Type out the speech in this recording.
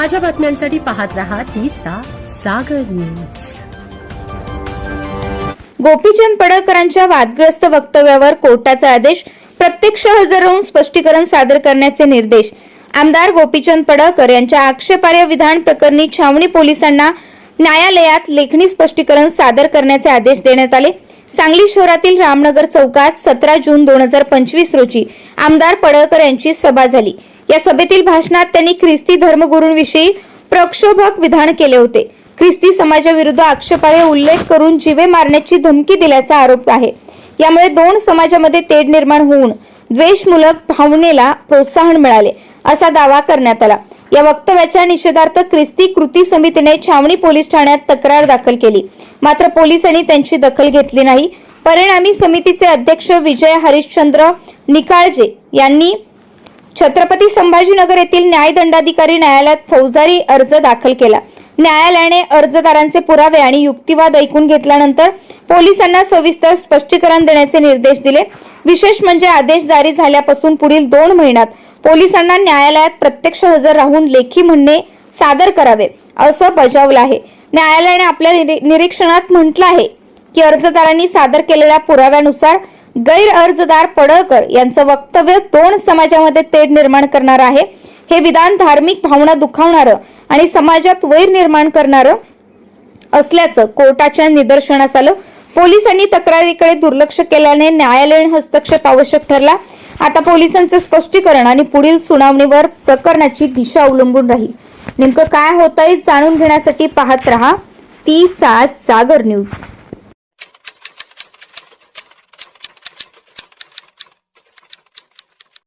ताज्या बातम्यांसाठी पाहत राहा तिचा सागर न्यूज. गोपीचंद पडळकरांच्या वादग्रस्त वक्तव्यावर कोर्टाचा आदेश प्रत्यक्ष हजर राहून स्पष्टीकरण सादर करण्याचे निर्देश. आमदार गोपीचंद पडळकर यांच्या आक्षेपार्ह विधान प्रकरणी छावणी पोलिसांना न्यायालयात लेखणी स्पष्टीकरण सादर करण्याचे आदेश देण्यात आले. सांगली शहरातील रामनगर चौकात सतरा जून दोन हजार पंचवीस रोजी आमदार पडळकर यांची सभा झाली. या सभेतील भाषणात त्यांनी ख्रिस्ती धर्मगुरूंविषयी प्रक्षोभक विधान केले होते. ख्रिस्ती समाजाविरुद्ध आक्षेपार्ह उल्लेख करून जीवे मारण्याची धमकी दिल्याचा आरोप आहे. यामुळे दोन समाजामध्ये तेढ निर्माण होऊन द्वेषमूलक भावनेला प्रोत्साहन मिळाले असा दावा करण्यात आला. या वक्तव्याच्या निषेधार्थ ख्रिस्ती कृती समितीने छावणी पोलीस ठाण्यात तक्रार दाखल केली. मात्र पोलिसांनी त्यांची दखल घेतली नाही. परिणामी समितीचे अध्यक्ष विजय हरिश्चंद्र निकाळजे यांनी छत्रपती संभाजीनगर येथील न्यायदंडाधिकारी न्यायालयात फौजदारी अर्ज दाखल केला. न्यायालयाने अर्जदारांचे पुरावे आणि युक्तिवाद ऐकून घेतल्यानंतर पोलिसांना सविस्तर स्पष्टीकरण देण्याचे निर्देश दिले. विशेष म्हणजे आदेश जारी झाल्यापासून पुढील दोन महिन्यात पोलिसांना न्यायालयात प्रत्यक्ष हजर राहून लेखी म्हणणे सादर करावे असं बजावलं आहे. न्यायालयाने आपल्या निरी- निरीक्षणात म्हटलं आहे की अर्जदारांनी सादर केलेल्या पुराव्यानुसार गैर अर्जदार पडळकर यांचं वक्तव्य दोन समाजामध्ये तेढ निर्माण करणार आहे. हे विधान धार्मिक भावना दुखावणारं आणि समाजात वैर निर्माण करणारं असल्याचं कोर्टाच्या निदर्शनास आलं. पोलिसांनी तक्रारीकडे दुर्लक्ष केल्याने न्यायालयीन हस्तक्षेप आवश्यक ठरला. आता पोलिसांचे स्पष्टीकरण आणि पुढील सुनावणीवर प्रकरणाची दिशा अवलंबून राहील. नेमकं काय होतंय जाणून घेण्यासाठी पाहत रहा. तीचा सागर न्यूज.